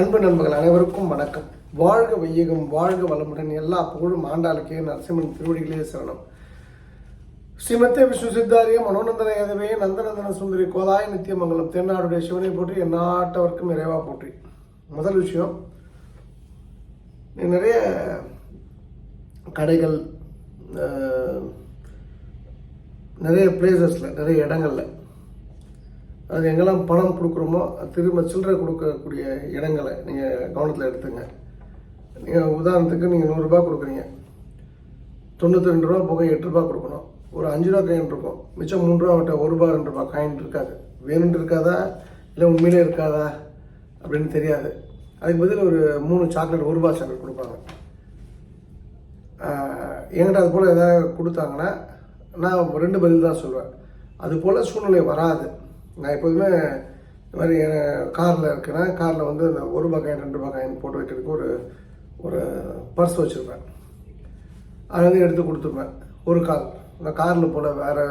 அன்பு நண்பர்கள் அனைவருக்கும் வணக்கம். வாழ்க வையகம் வாழ்க வளமுடன். எல்லா புகழும் ஆண்டாளுக்கே நரசிம்மன் திருவடிகளே சரணம். ஸ்ரீமத்தே விஷ்ணு சித்தாரிய மனோநந்தன ஏதவே நந்தநந்தன சுந்தரி கோதாய நித்தியமங்கலம் தென்னாடுடைய சிவனை போற்றி எந்நாட்டவர்க்கும் இறைவா போற்றி. முதல் விஷயம் நிறைய கடைகள் நிறைய பிளேசஸில் நிறைய இடங்களில் அது எங்கெல்லாம் பணம் கொடுக்குறோமோ திரும்ப சில்லறை கொடுக்கக்கூடிய இடங்களை நீங்கள் கவனத்தில் எடுத்துங்க. நீங்கள் உதாரணத்துக்கு நீங்கள் நூறுரூபா கொடுக்குறீங்க. தொண்ணூற்றி ரெண்டு ரூபா போக எட்டு ரூபா கொடுக்கணும். ஒரு அஞ்சு ரூபா காயின் இருக்கும். மிச்சம் மூணு ரூபா விட்ட ஒரு ரூபா ரெண்டு ரூபா காயின் இருக்காது. வேணுன்ட்டு இருக்காதா? இல்லை உண்மையிலே இருக்காதா? அப்படின்னு தெரியாது. அதுக்கு பதில் ஒரு மூணு சாக்லேட் ஒரு ரூபா சாக்லேட் கொடுப்பாங்க. என்கிட்ட அது போல் எதாவது கொடுத்தாங்கன்னா நான் ரெண்டு பதில் தான் சொல்லுவேன் அது போல் சூழ்நிலை வராது. நான் எப்போதுமே இந்த மாதிரி காரில் இருக்குன்னா காரில் வந்து அந்த ஒரு பக்காயின் ரெண்டு பக்காயின் போட்டு வைக்கிறதுக்கு ஒரு ஒரு பர்ஸ் வச்சுருப்பேன். அதை வந்து எடுத்து கொடுத்துருப்பேன். ஒரு கால். நான் காரில் போல வேறு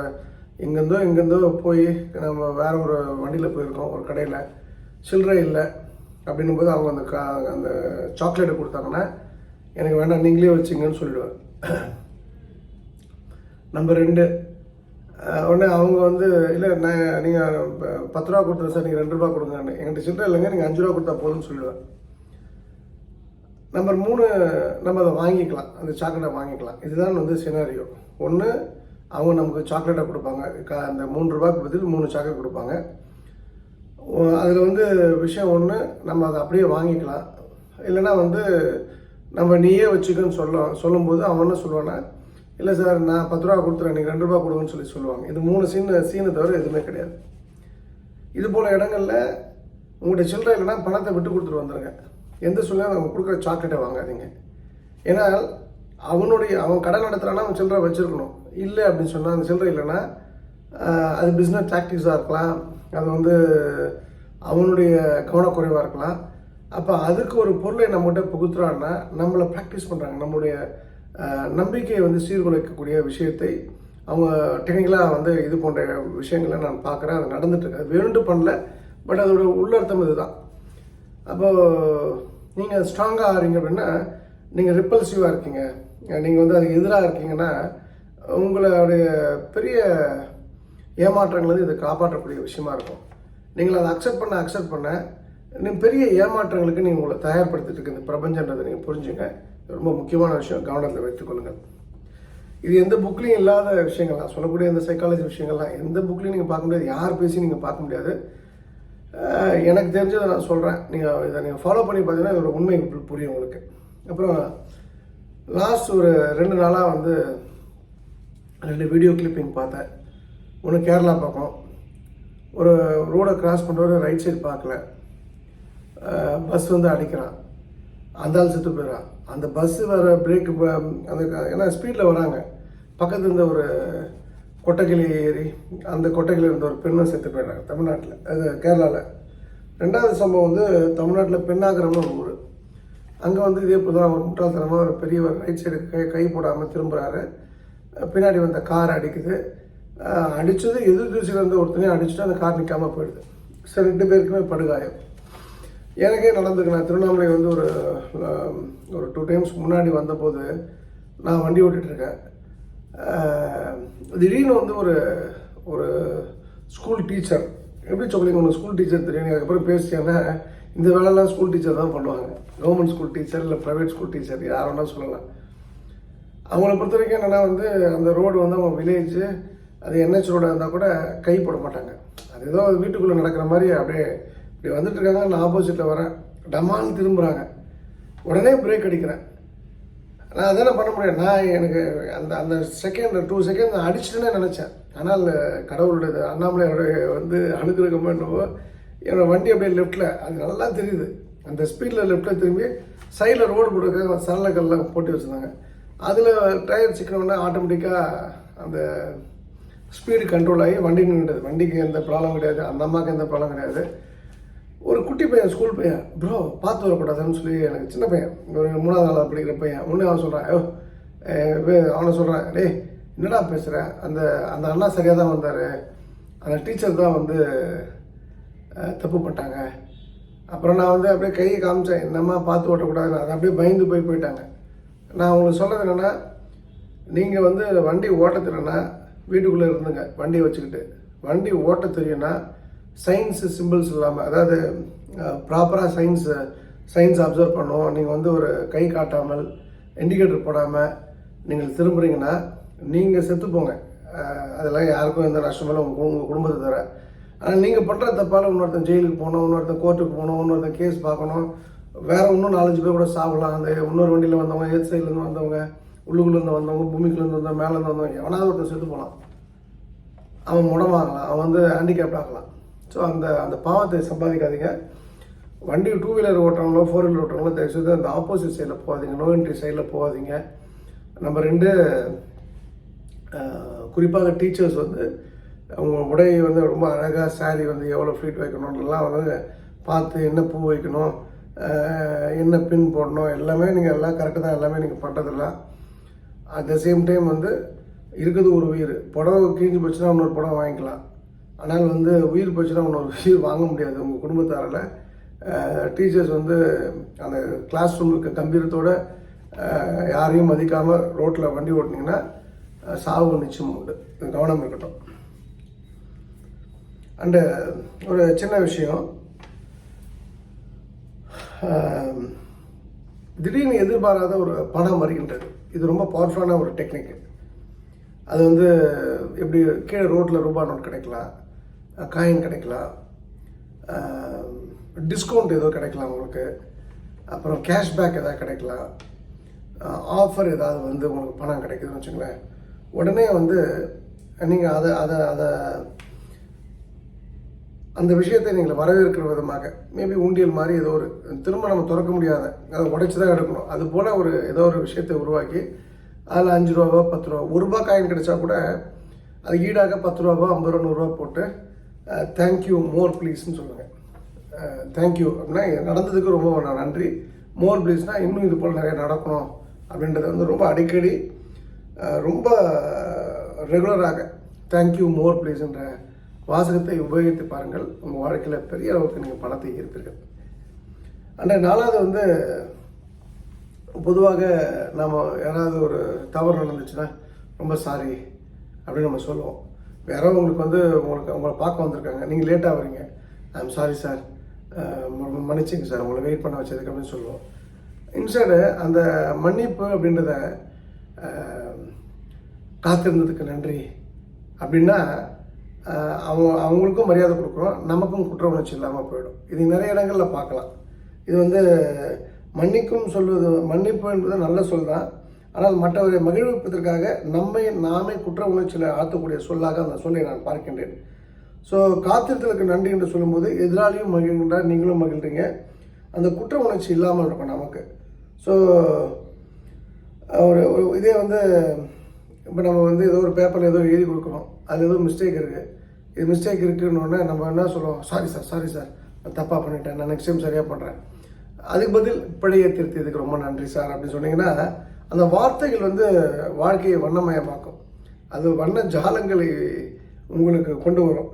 எங்கேருந்தோ எங்கேருந்தோ போய் நம்ம வேறு ஒரு வண்டியில் போயிருக்கோம் ஒரு கடையில். சில்லறை இல்லை அப்படின்னும் போது அவங்க அந்த கா அந்த சாக்லேட்டை கொடுத்தாங்கன்னா எனக்கு வேண்டாம் நீங்களே வச்சுங்கன்னு சொல்லிடுவேன். நம்பர் ரெண்டு உடனே அவங்க வந்து இல்லை நான் நீங்கள் பத்து ரூபா கொடுத்துருங்க சார் நீங்கள் ரெண்டு ரூபா கொடுங்க என்கிட்ட சில்லறை இல்லைங்க நீங்கள் அஞ்சு ரூபா கொடுத்தா போதும்னு சொல்லுவேன் நம்பர் மூணு நம்ம அதை வாங்கிக்கலாம். அந்த சாக்லேட்டை வாங்கிக்கலாம். இதுதான் வந்து சினாரியோ ஒன்று அவங்க நமக்கு சாக்லேட்டை கொடுப்பாங்க. அந்த மூணு ரூபாய்க்கு பதில் மூணு சாக்லேட் கொடுப்பாங்க. அதில் வந்து விஷயம் ஒன்று நம்ம அதை அப்படியே வாங்கிக்கலாம். இல்லைன்னா வந்து நம்ம நீயே வச்சுக்கன்னு சொல்ல சொல்லும்போது அவன் என்ன சொல்லுவான்னா இல்லை சார் நான் பத்து ரூபா கொடுத்துறேன் நீங்கள் ரெண்டு ரூபா கொடுங்கன்னு சொல்லி சொல்லுவாங்க. இது மூணு சீன் சீனை தவிர எதுவுமே கிடையாது. இது போல் இடங்களில் உங்கள்கிட்ட சில்லறை இல்லைன்னா பணத்தை விட்டு கொடுத்துட்டு வந்துடுங்க எந்த சூழ்நிலை அவங்க கொடுக்குற சாக்லேட்டை வாங்காதீங்க. ஏன்னா அவனுடைய அவன் கடை நடத்துகிறானா அவன் சில்லறை வச்சுருக்கணும். இல்லை அப்படின்னு சொன்னால் அந்த சில்லறை இல்லைன்னா அது பிஸ்னஸ் டாக்டிக்ஸாக இருக்கலாம். அது வந்து அவனுடைய கவனக்குறைவாக இருக்கலாம். அப்போ அதுக்கு ஒரு பொருளை நம்மகிட்ட புகுத்துறான்னா நம்மளை ப்ராக்டிஸ் பண்ணுறாங்க நம்மளுடைய நம்பிக்கையை வந்து சீர்குலைக்கக்கூடிய விஷயத்தை அவங்க டெக்னிக்கலாக வந்து இது போன்ற விஷயங்களை நான் பார்க்குறேன். அது நடந்துட்டுருக்கு. அது வேணும்ட்டு பண்ணல. பட் அதோட உள்ளர்த்தம் இதுதான். அப்போது நீங்கள் ஸ்ட்ராங்காக ஆகிறீங்க அப்படின்னா நீங்கள் ரிப்பல்சிவாக இருக்கீங்க. நீங்கள் வந்து அதுக்கு எதிராக இருக்கீங்கன்னா உங்களுடைய பெரிய ஏமாற்றங்கள் வந்து இதை காப்பாற்றக்கூடிய விஷயமா இருக்கும். நீங்கள் அதை அக்செப்ட் பண்ண அக்செப்ட் பண்ண பெரிய ஏமாற்றங்களுக்கு நீங்கள் உங்களை தயார்படுத்திட்டு இருக்க. இந்த பிரபஞ்சன்றதை நீங்கள் புரிஞ்சுங்க. ரொம்ப முக்கியமான விஷயம். கவனத்தில் வைத்துக்கொள்ளுங்கள் இது எந்த புக்லையும் இல்லாத விஷயங்கள்லாம் சொல்லக்கூடிய இந்த சைக்காலஜி விஷயங்கள்லாம் எந்த புக்லையும் நீங்கள் பார்க்க முடியாது. யார் பேசி நீங்கள் பார்க்க முடியாது. எனக்கு தெரிஞ்சதை நான் சொல்கிறேன் நீங்கள் இதை நீங்கள் ஃபாலோ பண்ணி பார்த்தீங்கன்னா இதோட உண்மை புரியும் உங்களுக்கு. அப்புறம் லாஸ்ட் ஒரு ரெண்டு நாளாக வந்து ரெண்டு வீடியோ கிளிப்பிங் பார்த்தேன். ஒன்று கேரளா பக்கம். ஒரு ரோடை கிராஸ் பண்ணுறது ரைட் சைடு பார்க்கல. பஸ் வந்து அடிக்கிறான். அந்த ஆள் செத்து போயிடறான் அந்த பஸ்ஸு வர பிரேக்கு அந்த க- ஏன்னா ஸ்பீடில் வராங்க. பக்கத்தில் இருந்த ஒரு கொட்டைக்கிளி ஏறி அந்த கொட்டைக்கிளி இருந்த ஒரு பெண்ணும் செத்து போயிடுறாங்க தமிழ்நாட்டில் அது கேரளாவில் ரெண்டாவது சம்பவம் வந்து தமிழ்நாட்டில் பெண்ணாகரம்னு ஒரு ஊர். அங்கே வந்து இதே போல் தான் ஒரு முட்டாள்தனமாக ஒரு பெரியவர் ரைட் சைடு கை கை போடாமல் திரும்புகிறாரு பின்னாடி வந்த கார் அடிக்குது. அடித்தது அடிச்சது எதிர் திசையில் இருந்த ஒருத்தனையும் அடிச்சுட்டு அந்த கார் நிற்காமல் போயிடுது. சரி ரெண்டு பேருக்குமே படுகாயம். எனக்கே நடந்துக்கு நான் திருவண்ணாமலை வந்து ஒரு ஒரு டூ டைம்ஸ் முன்னாடி வந்தபோது நான் வண்டி ஓட்டிகிட்ருக்கேன் திடீர்னு வந்து ஒரு ஒரு ஸ்கூல் டீச்சர் எப்படி சொல்லுங்க ஒன்று ஸ்கூல் டீச்சர் தெரியும் அதுக்கப்புறம் பேசிட்டேன்னா இந்த வேலைலாம் ஸ்கூல் டீச்சர் தான் பண்ணுவாங்க. கவர்மெண்ட் ஸ்கூல் டீச்சர் இல்லை ப்ரைவேட் ஸ்கூல் டீச்சர் யார் வேணால் சொல்லலாம். அவங்கள பொறுத்த வரைக்கும் என்னென்னா வந்து அந்த ரோடு வந்து அவங்க வில்லேஜ் அது என்ஹெச் ரோடாக இருந்தால் கூட கை போட மாட்டாங்க. அது ஏதோ வீட்டுக்குள்ளே நடக்கிற மாதிரி அப்படியே இப்படி வந்துட்டு இருக்காங்க நான் ஆப்போசிட்டில் வரேன். டமான்னு திரும்புகிறாங்க உடனே பிரேக் அடிக்கிறேன். நான் அதெல்லாம் பண்ண முடியாது நான் எனக்கு அந்த அந்த செகண்ட் டூ செகண்ட் நான் அடிச்சிட்டேனே நினச்சேன். ஆனால் கடவுளுடைய அண்ணாமலையோடைய வந்து அனுகிரகமோ என்னவோ என்னோடய வண்டி அப்படியே லெஃப்ட்டில் அது நல்லா தெரியுது. அந்த ஸ்பீடில் லெஃப்ட்டில் திரும்பி சைடில் ரோடு போட்டுருக்க சரள கல்லாம் போட்டு வச்சுருந்தாங்க. அதில் டயர் சிக்கனோடனே ஆட்டோமேட்டிக்காக அந்த ஸ்பீடு கண்ட்ரோல் ஆகி வண்டி நின்றுது வண்டிக்கு எந்த ப்ராப்ளம் கிடையாது அந்த அம்மாவுக்கு எந்த ப்ராப்ளம் கிடையாது. ஒரு குட்டி பையன் ஸ்கூல் பையன் ப்ரோ பார்த்து வரக்கூடாதுன்னு சொல்லி எனக்கு சின்ன பையன் ஒரு மூணாவது நாளாக படிக்கிற பையன். முன்னே அவன் சொல்கிறான் ஐயோ அவனை சொல்கிறான் டேய் என்னடா பேசுகிறேன் அந்த அந்த அண்ணா சரியாக தான் வந்தார். அந்த டீச்சர் தான் வந்து தப்பு பண்ணிட்டாங்க. அப்புறம் நான் வந்து அப்படியே கையை காமிச்சேன் என்னம்மா பார்த்து ஓட்டக்கூடாதுன்னு. அதை அப்படியே பயந்து போய் போயிட்டாங்க. நான் உங்களுக்கு சொல்கிறது என்னென்னா நீங்கள் வந்து வண்டி ஓட்ட தெரியலனா வீட்டுக்குள்ளே இருந்துங்க வண்டியை வச்சுக்கிட்டு. வண்டி ஓட்ட தெரியும்னா சயின்ஸ் சிம்பிள்ஸ் இல்லாமல் அதாவது ப்ராப்பராக சயின்ஸ் சயின்ஸ் அப்சர்வ் பண்ணோம் நீங்கள் வந்து ஒரு கை காட்டாமல் இண்டிகேட்டர் போடாமல் நீங்கள் திரும்புறீங்கன்னா நீங்கள் செத்து போங்க. அதெல்லாம் யாருக்கும் எந்த நஷ்டமும் இல்லை. உங்கள் உங்கள் குடும்பத்தை தர ஆனால் நீங்கள் பண்ணுற தப்பால் இன்னொருத்தன் ஜெயிலுக்கு போகணும் இன்னொருத்தன் கோர்ட்டுக்கு போகணும் இன்னொருத்தன் கேஸ் பார்க்கணும். வேற இன்னும் நாலஞ்சு பேர் கூட சாப்பிடலாம். அந்த இன்னொரு வண்டியில் வந்தவங்க ஏத் சைட்லேருந்து வந்தவங்க உள்ளுக்குள்ளேருந்து வந்தவங்க பூமிக்குள்ளேருந்து வந்தவங்க மேலேருந்து வந்தவங்க எவனாவது ஒருத்தன் செத்து போகலாம். அவன் முடமாகலாம். அவன் வந்து ஹேண்டிகேப்ட் ஆகலாம். ஸோ அந்த அந்த பாவத்தை சம்பாதிக்காதீங்க. வண்டி டூ வீலர் ஓட்டுறவங்களோ ஃபோர் வீலர் ஓட்டுறவங்களோ தயவுசெய்து அந்த ஆப்போசிட் சைடில் போகாதீங்க. நோ என்ட்ரி சைடில் போகாதீங்க. நம்ம ரெண்டு குறிப்பாக டீச்சர்ஸ் வந்து அவங்க உடை வந்து ரொம்ப அழகாக saree வந்து எவ்வளோ ஃப்ளீட் வைக்கணும்லாம் வந்து பார்த்து என்ன பூ வைக்கணும் என்ன பின் போடணும் எல்லாமே நீங்கள் எல்லாம் கரெக்டாக தான். எல்லாமே நீங்கள் பண்ணுறதில்ல அட் த சேம் டைம் வந்து இருக்குது ஒரு உயிர். புடவை கிழிஞ்சு போச்சுன்னா இன்னொரு புடவை வாங்கிக்கலாம். ஆனால் வந்து உயிர் போச்சுன்னா இன்னொரு உயிர் வாங்க முடியாது. உங்கள் குடும்பத்தாரில் டீச்சர்ஸ் வந்து அந்த கிளாஸ் ரூம் இருக்க கம்பீரத்தோட யாரையும் மதிக்காமல் ரோட்டில் வண்டி ஓட்டினீங்கன்னா சாவு நிச்சயம் உண்டு. கவனம் இருக்கட்டும். அண்டு ஒரு சின்ன விஷயம். திடீர்னு எதிர்பாராத ஒரு பணம் வருகின்றது. இது ரொம்ப பவர்ஃபுல்லான ஒரு டெக்னிக் அது வந்து எப்படி கீழே ரோட்டில் ரூபா நோட் கிடைக்கலாம். காயின் கிடைக்கலாம். டிஸ்கவுண்ட் ஏதோ கிடைக்கலாம் உங்களுக்கு. அப்புறம் கேஷ்பேக் ஏதாவது கிடைக்கலாம். ஆஃபர் ஏதாவது வந்து உங்களுக்கு பணம் கிடைக்குதுன்னு வச்சுங்களேன் உடனே வந்து நீங்கள் அதை அதை அதை அந்த விஷயத்தை நீங்கள் வரவேற்கிற விதமாக மேபி உண்டியல் மாதிரி ஏதோ ஒரு திரும்ப நம்ம திறக்க முடியாத அதை உடைச்சி தான் எடுக்கணும். அது போல் ஒரு ஏதோ ஒரு விஷயத்தை உருவாக்கி அதில் அஞ்சு ரூபாவோ பத்து ரூபா ஒரு ரூபா காயின் கிடைச்சா கூட அது ஈடாக பத்து ரூபாவோ ஐம்பது ரூபா நூறுரூவா போட்டு தேங்க்யூ மோர் ப்ளீஸ்னு சொல்லுங்கள் தேங்க்யூ அப்படின்னா நடந்ததுக்கு ரொம்ப நன்றி. மோர் ப்ளீஸ்னால் இன்னும் இது போல் நிறைய நடக்கணும் அப்படின்றது வந்து ரொம்ப அடிக்கடி ரொம்ப ரெகுலராக தேங்க்யூ மோர் ப்ளீஸ்ன்ற வாசகத்தை உபயோகித்து பாருங்கள். உங்கள் வாழ்க்கையில் பெரிய அளவுக்கு நீங்கள் பணத்தை ஈர்ப்பீர்கள். அண்ட் நாலாவது வந்து பொதுவாக நம்ம யாராவது ஒரு தவறு நடந்துச்சுன்னா ரொம்ப சாரி அப்படின்னு நம்ம சொல்லுவோம். யாரோ உங்களுக்கு வந்து உங்களுக்கு உங்களை பார்க்க வந்திருக்காங்க. நீங்கள் லேட்டாக வரீங்க ஐம் சாரி சார் மன்னிச்சிங்க சார் உங்களை வெயிட் பண்ண வச்சதுக்கு அப்படின்னு சொல்லுவோம். இன்சைடு அந்த மன்னிப்பு அப்படின்றத காத்திருந்ததுக்கு நன்றி. அப்படின்னா அவங்க அவங்களுக்கும் மரியாதை கொடுக்குறோம். நமக்கும் குற்ற உணர்ச்சி இல்லாமல் போயிடும். இது நிறைய இடங்களில் பார்க்கலாம். இது வந்து மன்னிக்கும் சொல்வது மன்னிப்பு என்பது நல்ல சொல் தான் ஆனால் மற்றவரை மகிழ்விப்பதற்காக நம்மை நாமே குற்ற உணர்ச்சியில் ஆற்றக்கூடிய சொல்லாக அந்த சொல்லை நான் பார்க்கின்றேன். ஸோ காத்திருத்தலுக்கு நன்றி என்று சொல்லும்போது எதிராளியும் மகிழ்கின்றார் நீங்களும் மகிழ்றீங்க அந்த குற்ற உணர்ச்சி இல்லாமல் இருக்கும் நமக்கு. ஸோ ஒரு இதே வந்து இப்போ நம்ம வந்து ஏதோ ஒரு பேப்பரில் ஏதோ எழுதி கொடுக்குறோம் அதில் ஏதோ மிஸ்டேக் இருக்குது இது மிஸ்டேக் இருக்குன்னு நம்ம என்ன சொல்லுவோம் சாரி சார் சாரி சார் நான் தப்பாக பண்ணிட்டேன். நான் நெக்ஸ்ட் டைம் சரியாக பண்ணுறேன் அதுக்கு பதில் பிழையை திருத்தியதுக்கு ரொம்ப நன்றி சார் அப்படின்னு சொன்னீங்கன்னா அந்த வார்த்தைகள் வந்து வாழ்க்கையை வண்ணமயமாக்கும். அது வண்ண ஜாலங்களை உங்களுக்கு கொண்டு வரும்.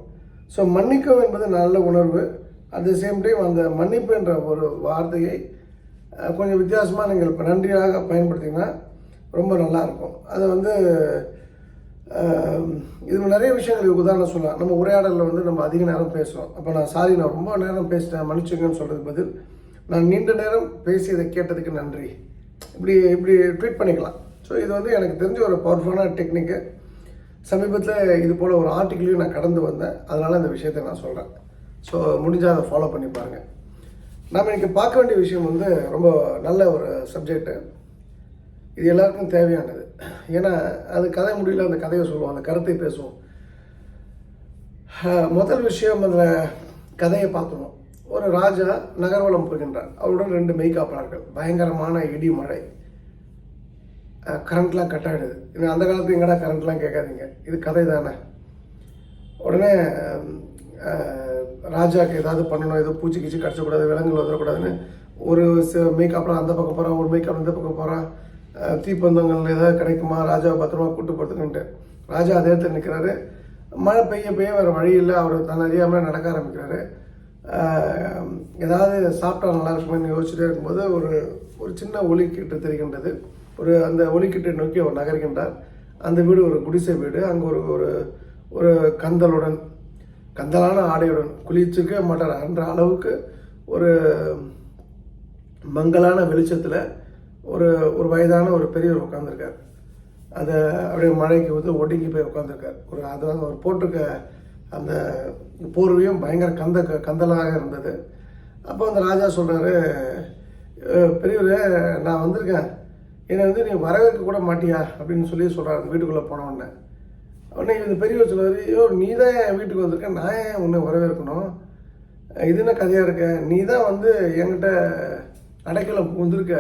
ஸோ மன்னிக்கும் என்பது நல்ல உணர்வு. அட் த சேம் டைம் அந்த மன்னிப்பு என்ற ஒரு வார்த்தையை கொஞ்சம் வித்தியாசமாக நீங்கள் இப்போ நன்றியாக பயன்படுத்திங்கன்னா ரொம்ப நல்லா இருக்கும். அது வந்து இது நிறைய விஷயங்கள் உதாரணம் சொல்லலாம். நம்ம உரையாடலில் வந்து நம்ம அதிக நேரம் பேசுகிறோம் அப்போ நான் சாரி நான் ரொம்ப நேரம் பேசிட்டேன். மன்னிச்சுங்கன்னு சொல்கிறது பதில் நான் நீண்ட நேரம் பேசியதை கேட்டதுக்கு நன்றி. இப்படி இப்படி ட்வீட் பண்ணிக்கலாம். ஸோ இது வந்து எனக்கு தெரிஞ்ச ஒரு பவர்ஃபுல்லான டெக்னிக்கு சமீபத்தில் இது போல் ஒரு ஆர்டிக்கிளையும் நான் கடந்து வந்தேன். அதனால் இந்த விஷயத்தை நான் சொல்கிறேன் ஸோ முடிஞ்சால் அதை ஃபாலோ பண்ணி பாருங்கள் நாம் இன்னைக்கு பார்க்க வேண்டிய விஷயம் வந்து ரொம்ப நல்ல ஒரு சப்ஜெக்ட்டு இது எல்லாருக்கும் தேவையானது. ஏன்னா அது கதை முடியல அந்த கதையை சொல்லுவோம் அந்த கருத்தை பேசுவோம். முதல் விஷயம் அதில் கதையை பார்த்துணும் ஒரு ராஜா நகர்வலம் போகின்றார். அவருடன் ரெண்டு மெய்காப்பாளர்கள் பயங்கரமான இடி மழை. கரண்ட்லாம் கட் ஆகிடுது இது அந்த காலத்துக்கு எங்கடா கரண்ட்லாம் கேட்காதீங்க. இது கதை தானே உடனே ராஜாவுக்கு ஏதாவது பண்ணணும் ஏதோ பூச்சி கீச்சி கடிச்சக்கூடாது விலங்குகள் வந்துடக்கூடாதுன்னு ஒரு மேக்கப்லாம் அந்த பக்கம் போகிறான் ஒரு மேக்கப் இந்த பக்கம் போகிறான் தீப்பந்தங்கள் ஏதாவது கிடைக்குமா? ராஜாவை பத்திரமா கூட்டு ராஜா அதே இடத்துல நிற்கிறாரு மழை பெய்ய பெய்ய வேறு வழி இல்லை. அவர் தன் அறியாமல் நடக்க ஆரம்பிக்கிறாரு. ஏதாவது சாப்பிட்டா நல்லா இருக்குமேன்னு யோசிச்சுட்டே இருக்கும்போது ஒரு ஒரு சின்ன ஒலிக்கிட்டு தெரிகின்றது. ஒரு அந்த ஒலிக்கிட்டை நோக்கி அவர் நகர்கின்றார். அந்த வீடு ஒரு குடிசை வீடு. அங்கே ஒரு ஒரு ஒரு கந்தலுடன் கந்தலான ஆடையுடன் குளிச்சுக்க மாட்டார். என்ற அளவுக்கு ஒரு மங்கலான வெளிச்சத்தில் ஒரு ஒரு வயதான ஒரு பெரியவர் உட்காந்துருக்கார் அதை அப்படியே மழைக்கு வந்து ஒடுங்கி போய் உட்காந்துருக்கார் ஒரு அதாவது அவர் போட்டிருக்க அந்த போர்வையும் பயங்கர கந்த கந்தலாக இருந்தது. அப்போ அந்த ராஜா சொல்கிறாரு பெரியவரே நான் வந்திருக்கேன். என்னை வந்து நீ வரவேற்க கூட மாட்டியா? அப்படின்னு சொல்லி சொல்கிறார் வீட்டுக்குள்ளே போனவுடனே உடனே. இந்த பெரியவர் சொல்லுவார் ஐயோ நீ தான் என் வீட்டுக்கு வந்திருக்க நான் ஏன் உன்னை வரவேற்கணும்? இது என்ன கதையாக இருக்க? நீ தான் வந்து என்கிட்ட அடைக்கலம் வந்திருக்க.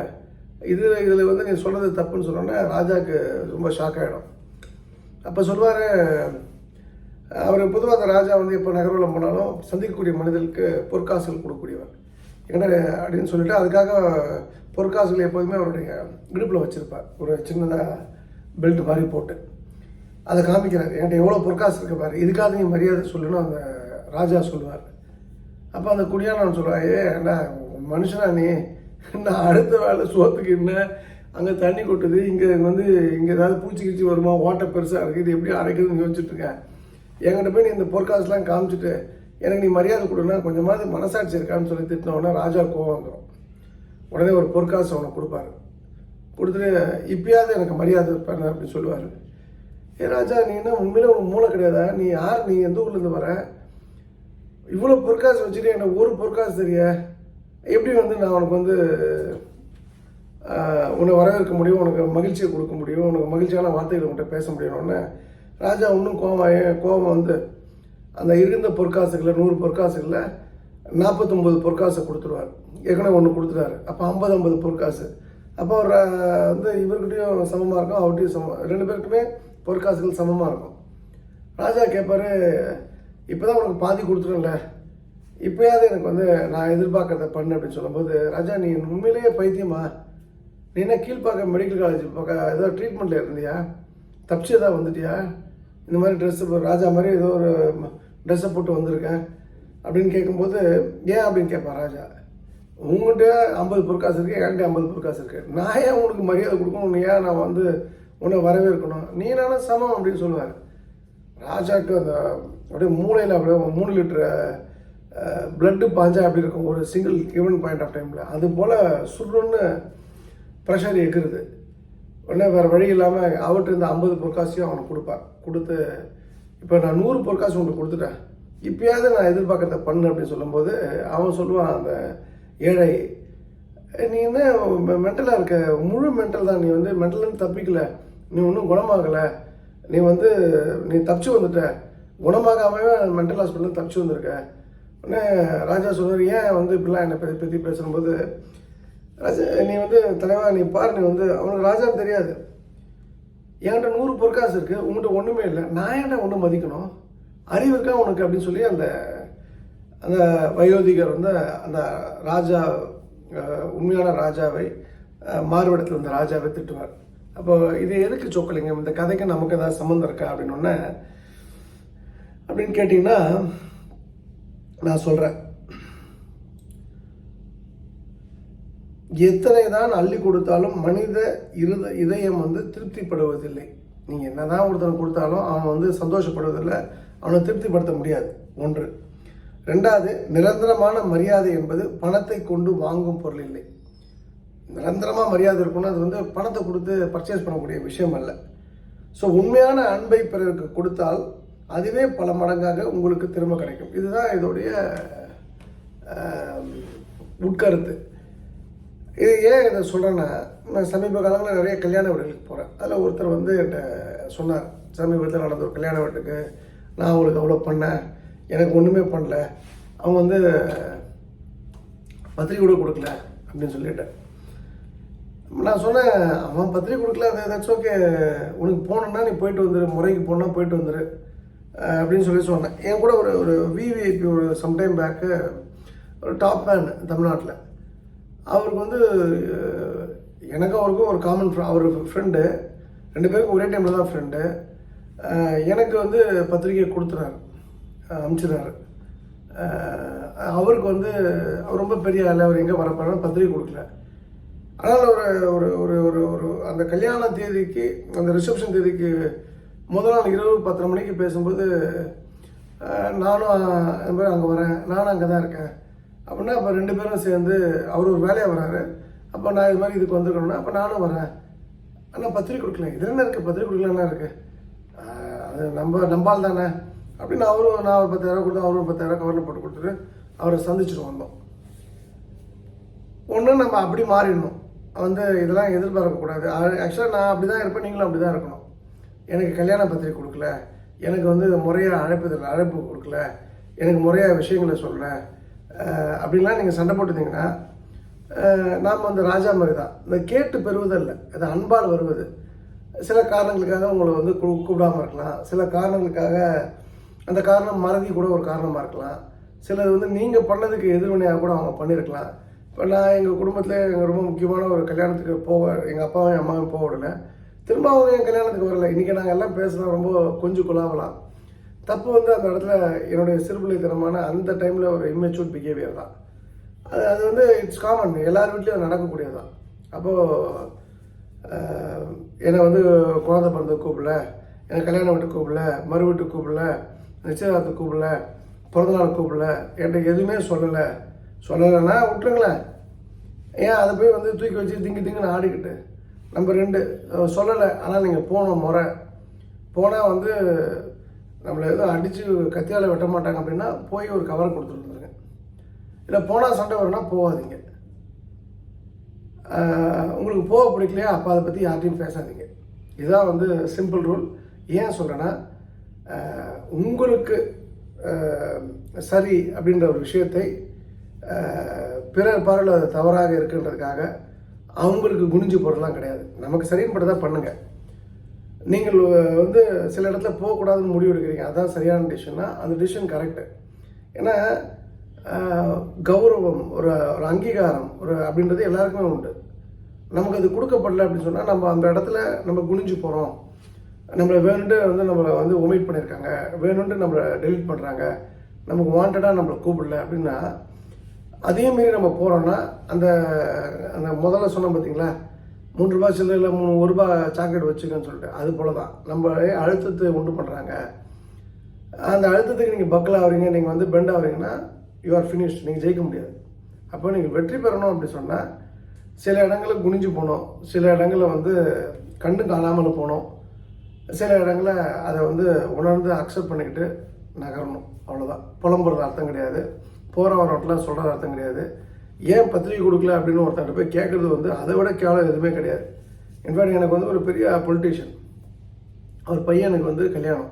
இது இதில் வந்து நீ சொல்கிறது தப்புன்னு சொன்னோன்னே ராஜாவுக்கு ரொம்ப ஷாக் ஆகிடும் அப்போ சொல்லுவார் அவர் பொதுவாக அந்த ராஜா வந்து எப்போ நகர்வலம் போனாலும் சந்திக்கக்கூடிய மனிதர்களுக்கு பொற்காசுகள் கொடுக்கக்கூடியவர். என்ன அப்படின்னு சொல்லிட்டு அதுக்காக பொற்காசுகள் எப்போதுமே அவருடைய இடுப்பில் வச்சுருப்பார். ஒரு சின்னதாக பெல்ட் மாதிரி போட்டு. அதை காமிக்கிறார். என்கிட்ட எவ்வளோ பொற்காசு இருக்கு பாரு. இதுக்காக நீங்கள் மரியாதை சொல்லணும் அந்த ராஜா சொல்லுவார். அப்போ அந்த குடியானவன் சொல்லுவான் ஏ என்ன மனுஷனா நீ? நான் அடுத்த வேலை சோத்துக்கு என்ன? அங்கே தண்ணி கொட்டுது. இங்கே வந்து இங்கே ஏதாவது பூச்சி கீச்சி வருமா? ஓட்டை பெருசாக இருக்குது இது எப்படி அரைக்கிறதுன்னு யோசிச்சுட்ருக்கேன் என்கிட்ட போய் நீ இந்த பொற்காசுலாம் காமிச்சிட்டு எனக்கு நீ மரியாதை கொடுனா கொஞ்சமாவது மனசாட்சி இருக்கான்னு சொல்லி திட்டினோடனே ராஜா கோவம் வந்துடும் உடனே ஒரு பொற்காசு அவனுக்கு கொடுப்பாரு. கொடுத்துட்டு இப்பயாவது எனக்கு மரியாதை பண்ண அப்படின்னு சொல்லுவார். ஏ ராஜா நீ என்ன உண்மையில உனக்கு மூளை கிடையாதா? நீ யார்? நீ எந்த ஊர்லேருந்து வர? இவ்வளோ பொற்காசு வச்சுட்டு எனக்கு ஒரு பொற்காசு தெரிய? எப்படி வந்து நான் உனக்கு வந்து உன்னை வரவேற்க முடியும்? உனக்கு மகிழ்ச்சியை கொடுக்க முடியும்? உனக்கு மகிழ்ச்சியான வார்த்தைகள் உன்கிட்ட பேச முடியும்னு ராஜா இன்னும் கோவம் கோபம் கோவம் வந்து அந்த இருந்த பொற்காசுகளில் நூறு பொற்காசுகளில் நாற்பத்தொம்பது பொற்காசை கொடுத்துருவார். ஏற்கனவே ஒன்று கொடுத்துட்டாரு. அப்போ ஐம்பது ஐம்பது பொற்காசு. அப்போ அவர் வந்து இவர்கிட்டையும் சமமாக இருக்கும் அவர்கிட்டையும் சமம் ரெண்டு பேருக்குமே பொற்காசுகள் சமமாக இருக்கும். ராஜா கேட்பாரு இப்போ தான் உனக்கு பாதி கொடுத்துரும்ல இப்போயாவது எனக்கு வந்து நான் எதிர்பார்க்கறத பண்ணு அப்படின்னு சொல்லும்போது ராஜா நீ உண்மையிலேயே பைத்தியமா? நீ என்ன கீழ்ப்பாக்க மெடிக்கல் காலேஜ் பக்கம் ஏதோ ட்ரீட்மெண்ட்டில் இருந்தியா? தப்பிச்சு ஏதாவது வந்துட்டியா? இந்த மாதிரி ட்ரெஸ்ஸு ராஜா மாதிரி ஏதோ ஒரு ட்ரெஸ்ஸை போட்டு வந்திருக்கேன் அப்படின்னு கேட்கும்போது ஏன் அப்படின்னு கேட்பான் ராஜா. உங்கள்கிட்ட ஐம்பது பொற்காசு இருக்கு என்கிட்ட ஐம்பது பொற்காசு இருக்கு. நான் ஏன் உனக்கு மரியாதை கொடுக்கணும்? உன்னை ஏன் நான் வந்து உன்னை வரவேற்கணும்? நீ நானும் சமம் அப்படின்னு சொல்லுவார். ராஜாக்கு அந்த அப்படியே மூளையில் அப்படியே மூணு லிட்டரு பிளட்டு பாஞ்சா அப்படி இருக்கும்? ஒரு சிங்கிள் ஈவன் பாயிண்ட் ஆஃப் டைமில் அது போல் சுருன்னு ப்ரெஷர் எகுறுது உடனே வேறு வழி இல்லாமல் அவர்கிட்ட இருந்த ஐம்பது பொற்காசியும் அவனுக்கு கொடுப்பார் கொடுத்து இப்போ நான் நூறு பொற்காசு உனக்கு கொடுத்துட்டேன். இப்பயாவது நான் எதிர்பார்க்கறத பண்ணு அப்படின்னு சொல்லும்போது அவன் சொல்லுவான் அந்த ஏழை நீ என்ன மென்டலாக இருக்க? முழு மென்டல் தான். நீ வந்து மென்டல்னு தப்பிக்கலை. நீ ஒன்றும் குணமாகலை. நீ வந்து நீ தப்பிச்சு வந்துட்ட. குணமாகாமவே மென்டல் ஹாஸ்பிட்டலில் தப்பிச்சு வந்திருக்க. உடனே ராஜா சொல்றாரு ஏன் வந்து இப்படிலாம் என்னை பற்றி பற்றி பேசும்போது ராஜா நீ வந்து தலைவா நீ பாரு நீ வந்து அவனுக்கு ராஜான்னு தெரியாது. என்கிட்ட நூறு பொற்காசு இருக்குது உங்கள்கிட்ட ஒன்றுமே இல்லை. நான் ஏன்டா ஒன்று மதிக்கணும்? அறிவு இருக்கா உனக்கு அப்படின்னு சொல்லி அந்த அந்த வயோதிகர் வந்து அந்த ராஜா உண்மையான ராஜாவை அஹ், மாறுவிடத்தில் இருந்த ராஜாவை திட்டுவார். அப்போ இது எதுக்கு சொக்கலிங்கம்? இந்த கதைக்கு நமக்கு ஏதாவது சம்மந்தம் இருக்கா அப்படின்னு ஒன்று அப்படின்னு கேட்டிங்கன்னா நான் சொல்கிறேன் எத்தனை தான் அள்ளி கொடுத்தாலும் மனித இருத இதயம் வந்து திருப்திப்படுவதில்லை. நீங்கள் என்ன தான் ஒருத்தனை கொடுத்தாலும் அவன் வந்து சந்தோஷப்படுவதில்லை. அவனை திருப்திப்படுத்த முடியாது. ஒன்று. ரெண்டாவது நிரந்தரமான மரியாதை என்பது பணத்தை கொண்டு வாங்கும் பொருள் இல்லை. நிரந்தரமாக மரியாதை இருக்குன்னா அது வந்து பணத்தை கொடுத்து பர்ச்சேஸ் பண்ணக்கூடிய விஷயம் அல்ல. ஸோ உண்மையான அன்பை பிறருக்கு கொடுத்தால் அதுவே பல மடங்காக உங்களுக்கு திரும்ப கிடைக்கும். இதுதான் இதோடைய உட்கருத்து. இது ஏன் இதை சொல்கிறேன்னா நான் சமீப காலங்களில் நிறைய கல்யாண வீடுகளுக்கு போகிறேன் அதில் ஒருத்தர் வந்து என்கிட்ட சொன்னார் சமீபத்தில் நடந்த ஒரு கல்யாண வீட்டுக்கு நான் அவங்களுக்கு அவ்வளோ பண்ணேன் எனக்கு ஒன்றுமே பண்ணல. அவங்க வந்து பத்திரிக்கை கூட கொடுக்கல அப்படின்னு சொல்லிட்டேன் நான் சொன்னேன் அவன் பத்திரிக்கை கொடுக்கல அது ஏதாச்சும் ஓகே உனக்கு போகணுன்னா நீ போயிட்டு வந்துரு முறைக்கு போனால் போயிட்டு வந்துரு அப்படின்னு சொல்லி சொன்னேன். என் கூட ஒரு ஒரு விவிஐபி ஒரு சம்டைம் பேக்கு ஒரு டாப் மேன் தமிழ்நாட்டில். அவருக்கு வந்து எனக்கும் அவருக்கும் ஒரு காமன் அவர் ஃப்ரெண்டு ரெண்டு பேருக்கும் ஒரே டைமில் தான் ஃப்ரெண்டு எனக்கு வந்து பத்திரிக்கை கொடுத்துறாரு. அனுப்பிச்சிடுறாரு அவருக்கு வந்து அவர் ரொம்ப பெரிய ஆள் அவர் எங்கே வரப்போறாரு பத்திரிக்கை கொடுக்கல. ஆனால் ஒரு ஒரு ஒரு ஒரு ஒரு அந்த கல்யாண தேதிக்கு அந்த ரிசப்ஷன் தேதிக்கு முதல் நாள் இரவு பத்தரை மணிக்கு பேசும்போது நானும் அது மாதிரி அங்கே வரேன். நானும் அங்கே தான் இருக்கேன். அப்படின்னா அப்போ ரெண்டு பேரும் சேர்ந்து அவர் ஒரு வேலையாக வராரு அப்போ நான் இது மாதிரி இதுக்கு வந்துருக்கணும்னா அப்போ நானும் வரேன் ஆனால் பத்திரிக்கை கொடுக்கல. இது என்ன இருக்குது பத்திரிக்கை கொடுக்கல இருக்குது அது நம்ம நம்பால் தானே. அப்படின்னு அவரும் நான் ஒரு பத்தாயிரம் கொடுத்து அவரும் ஒரு பத்தாயிரம் கவரில் போட்டு கொடுத்துட்டு அவரை சந்திச்சுட்டு வந்தோம். ஒன்று நம்ம அப்படி மாறிடணும். வந்து இதெல்லாம் எதிர்பார்க்கக்கூடாது ஆக்சுவலாக நான் அப்படி தான் இருப்பேன். நீங்களும் அப்படி தான் இருக்கணும். எனக்கு கல்யாண பத்திரிக்கை கொடுக்கல. எனக்கு வந்து முறையாக அழைப்பு அழைப்பு கொடுக்கல. எனக்கு முறையாக விஷயங்களை சொல்லலை அப்படின்லாம் நீங்கள் சண்டை போட்டுருந்தீங்கன்னா நாம் வந்து ராஜா மாதிரி தான் இந்த கேட்டு பெறுவதல்ல. அது அன்பால் வருவது. சில காரணங்களுக்காக உங்களை வந்து கூ கூப்பிடாம இருக்கலாம். சில காரணங்களுக்காக அந்த காரணம் மறதி கூட ஒரு காரணமாக இருக்கலாம். சிலது வந்து நீங்கள் பண்ணதுக்கு எதிர்வினையாக கூட அவங்க பண்ணியிருக்கலாம் இப்போ நான் எங்கள் குடும்பத்தில் எங்கள் ரொம்ப முக்கியமான ஒரு கல்யாணத்துக்கு போக எங்கள் அப்பாவும் என் அம்மாவும் போக விடல. திரும்ப அவங்க என் கல்யாணத்துக்கு வரல. இன்றைக்கி நாங்கள் எல்லாம் பேசுகிறோம் ரொம்ப கொஞ்சம் குழாவலாம். தப்பு வந்து அந்த இடத்துல என்னுடைய சிறுபிள்ளைத்தனமான அந்த டைமில் ஒரு இம்மெச்சூர் பிஹேவியர் தான். அது அது வந்து இட்ஸ் காமன் எல்லார் வீட்லேயும் நடக்கக்கூடியது தான் அப்போது என்னை வந்து குழந்தை பிறந்த கூப்பிடல என்னை கல்யாணம் வீட்டு கூப்பிடல மறு வீட்டு கூப்பிடல நிச்சயதார்த்தம் கூப்பிடல பிறந்தநாள் கூப்பிடல என்கிட்ட எதுவுமே சொல்லலை. சொல்லலைன்னா விட்டுருங்களேன். ஏன் அதை போய் வந்து தூக்கி வச்சு திங்கு திங்குன்னு ஆடிக்கிட்டு? நம்ம ரெண்டு சொல்லலை. ஆனால் நீங்கள் போகணும் முறை போனால் வந்து நம்மளை எதுவும் அடித்து கத்தியால் வெட்ட மாட்டாங்க அப்படின்னா போய் ஒரு கவர் கொடுத்துருந்துருங்க இல்லை போனால் சண்டை வரும்னா போகாதீங்க. உங்களுக்கு போக பிடிக்கலையா? அப்போ அதை பற்றி யார்ட்டையும் பேசாதீங்க. இதுதான் வந்து சிம்பிள் ரூல் ஏன் சொல்கிறேன்னா உங்களுக்கு சரி அப்படின்ற ஒரு விஷயத்தை பிறர் பார்வையில் அது தவறாக இருக்குன்றதுக்காக அவங்களுக்கு குனிஞ்சு போடுறதுலாம் கிடையாது. நமக்கு சரின்னு பட்டதா பண்ணுங்கள் நீங்கள் வந்து சில இடத்துல போகக்கூடாதுன்னு முடிவு எடுக்கிறீங்க. அதான் சரியான டிசிஷன்னா அந்த டிசிஷன் கரெக்டு ஏன்னா கௌரவம் ஒரு ஒரு அங்கீகாரம் ஒரு அப்படின்றது எல்லாருக்குமே உண்டு. நமக்கு அது கொடுக்கப்படல அப்படின்னு சொன்னால் நம்ம அந்த இடத்துல நம்ம குனிஞ்சு போகிறோம் நம்மளை வேணுன்ட்டு வந்து நம்மளை வந்து ஒமிட் பண்ணியிருக்காங்க வேணுன்ட்டு நம்மளை டெலிட் பண்ணுறாங்க நமக்கு வாண்டடாக நம்மளை கூப்பிடல அப்படின்னா அதே மாரி நம்ம போகிறோன்னா அந்த அந்த முதல்ல சொன்னோம் பார்த்தீங்களா மூன்று ரூபாய் சில்லறையில் மூணு ஒரு ரூபாய் சாக்லேட் வச்சுக்கன்னு சொல்லிட்டு. அது போல தான் நம்ம அழுத்தத்தை உண்டு பண்ணுறாங்க அந்த அழுத்தத்துக்கு நீங்கள் பக்கல் ஆகிறீங்க நீங்கள் வந்து பெண்ட் ஆகிறீங்கன்னா யூ ஆர் ஃபினிஷ் நீங்கள் ஜெயிக்க முடியாது. அப்போ நீங்கள் வெற்றி பெறணும் அப்படி சொன்னால் சில இடங்களில் குனிஞ்சு போகணும். சில இடங்களில் வந்து கண்டு காணாமல் போகணும். சில இடங்களில் அதை வந்து உணர்ந்து அக்செப்ட் பண்ணிக்கிட்டு நகரணும். அவ்வளோதான் புலம்புறது அர்த்தம் கிடையாது. போகிற வரட்டில் சொல்கிறது அர்த்தம் கிடையாது. ஏன் பத்திரிக்கை கொடுக்கல அப்படின்னு ஒருத்தர்கிட்ட போய் கேட்குறது வந்து அதை விட கேவலம் எதுவுமே கிடையாது. இன்ஃபேக்ட் எனக்கு வந்து ஒரு பெரிய பொலிட்டிஷியன் அவர் பையனுக்கு வந்து கல்யாணம்.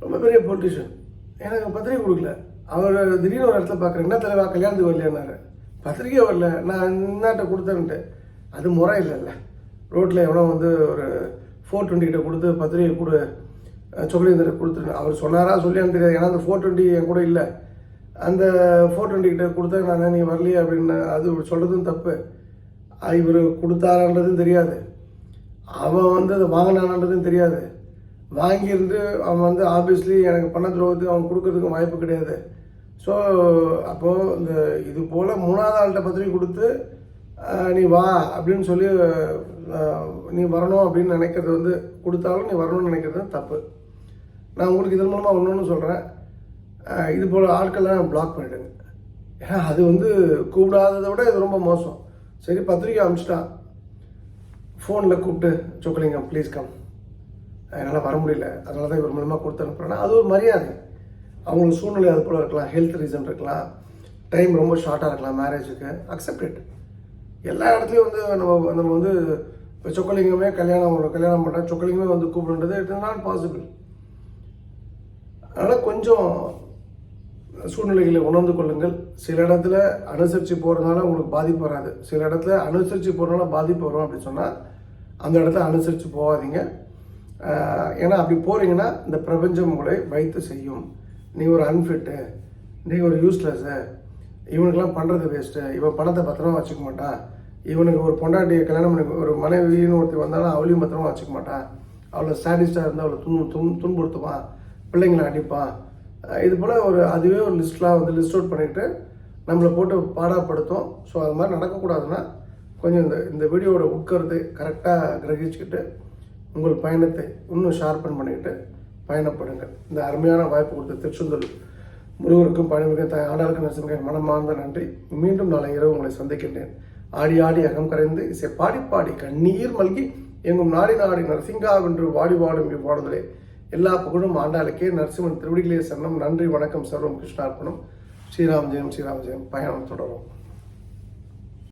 ரொம்ப பெரிய பொலிட்டிஷியன் எனக்கு பத்திரிக்கை கொடுக்கல. அவர் திடீர்னு ஒரு இடத்துல பார்க்குறேன் என்ன தலைவா கல்யாணத்துக்கு வரலையானாரு பத்திரிக்கை வரல. நான் இன்னாட்ட கொடுத்தேன்ட்டு. அது முறை இல்லைல்ல. ரோட்டில் எவனோ வந்து ஒரு ஃபோர் டுவெண்ட்டிகிட்ட கொடுத்து பத்திரிக்கை கொடு சொக்கலேந்தர் கொடுத்துரு அவர் சொன்னாரா சொல்லியான்னு தெரியாது. ஏன்னா அந்த ஃபோர் டுவெண்ட்டி என் கூட இல்லை. அந்த ஃபோர் டுவெண்ட்டிகிட்ட கொடுத்தா நான் நீ வரலையே அப்படின்னு அது சொல்கிறதும் தப்பு. இவர் கொடுத்தாரான்றதும் தெரியாது. அவன் வந்து அதை வாங்கினான்றதும் தெரியாது. வாங்கியிருந்து அவன் வந்து ஆப்வியஸ்லி எனக்கு பண்ண துரோகத்துக்கு அவன் கொடுக்கறதுக்கு வாய்ப்பு கிடையாது. ஸோ அப்போது இந்த இது போல் மூணாவது ஆள்கிட்ட பத்திரிக்கை கொடுத்து நீ வா அப்படின்னு சொல்லி நீ வரணும் அப்படின்னு நினைக்கிறது வந்து கொடுத்தாலும் நீ வரணும்னு நினைக்கிறது தப்பு. நான் உங்களுக்கு இதன் மூலமாக ஒன்று ஒன்று சொல்கிறேன் இது போல் ஆட்கள்லாம் பிளாக் பண்ணிவிடுங்க ஏன்னா அது வந்து கூப்பிடாததை விட இது ரொம்ப மோசம். சரி பத்திரிக்கை அனுப்பிச்சிட்டான் ஃபோனில் கூப்பிட்டு சொக்கலிங்கம் ப்ளீஸ் கம் என்னால் வர முடியல. அதனால தான் இவர் மூலமாக கொடுத்து அனுப்புகிறேன்னா அது ஒரு மரியாதை. அவங்களுக்கு சூழ்நிலை அது போல் இருக்கலாம். ஹெல்த் ரீசன் இருக்கலாம். டைம் ரொம்ப ஷார்ட்டாக இருக்கலாம் மேரேஜுக்கு அக்செப்டட் எல்லா இடத்துலையும் வந்து நம்ம நம்ம வந்து இப்போ சொக்கலிங்கமே கல்யாணம் ஒரு கல்யாணம் பண்ணுறேன் சொக்கலிங்கமே வந்து கூப்பிடுன்றது இட் இஸ் நாட் பாசிபிள் அதனால் கொஞ்சம் சூழ்நிலைகளை உணர்ந்து கொள்ளுங்கள். சில இடத்துல அனுசரித்து போகிறதுனால உங்களுக்கு பாதிப்பு வராது. சில இடத்துல அனுசரித்து போகிறதுனால பாதிப்பு வரும் அப்படின்னு சொன்னால் அந்த இடத்துல அனுசரித்து போகாதீங்க. ஏன்னா அப்படி போகிறீங்கன்னா இந்த பிரபஞ்சம் உங்களை வைத்து செய்யும். நீ ஒரு அன்ஃபிட்டு நீ ஒரு யூஸ்லெஸ்ஸு இவனுக்கெல்லாம் பண்ணுறது வேஸ்ட்டு இவன் பணத்தை பத்திரமா வச்சுக்க மாட்டான். இவனுக்கு ஒரு பொண்டாட்டியை கல்யாணம் பண்ணி ஒரு மனைவின்னு ஒருத்தர் வந்தாலும் அவளையும் பத்திரமா வச்சுக்க மாட்டான். அவளை சாடிஸ்டாக இருந்தால் அவளை துன் துன் துன்புறுத்துவான். பிள்ளைங்களை அடிப்பான். இது போல் ஒரு அதுவே ஒரு லிஸ்ட்லாம் வந்து லிஸ்ட் அவுட் பண்ணிவிட்டு நம்மளை போட்டு பாடாப்படுத்தும். ஸோ அது மாதிரி நடக்கக்கூடாதுன்னா கொஞ்சம் இந்த இந்த வீடியோவோட உட்கருத்து கரெக்டாக கிரகிச்சுக்கிட்டு உங்கள் பயணத்தை இன்னும் ஷார்பன் பண்ணிக்கிட்டு பயணப்படுங்கள். இந்த அருமையான வாய்ப்பு கொடுத்த திருச்செந்தூர் முருகருக்கும் பழமிக த ஆண்டாளுக்கு நரசிம்மக மனமார்ந்த நன்றி. மீண்டும் நாளை இரவு உங்களை சந்திக்கின்றேன். ஆடி ஆடி அகம் கரைந்து இசை பாடி பாடி கண்ணீர் மல்கி எங்கும் நாடி நாடி நரசிங்காவென்று வாடி வாடும் இவ்வாடுதலே எல்லா புகழும் ஆண்டாளுக்கே. நரசிம்மன் திருவடிகளே சரணம். நன்றி வணக்கம். சர்வம் கிருஷ்ணார்ப்பணம். ஸ்ரீராம் ஜெயம் ஸ்ரீராம் ஜெயம். பயணம் தொடரும்.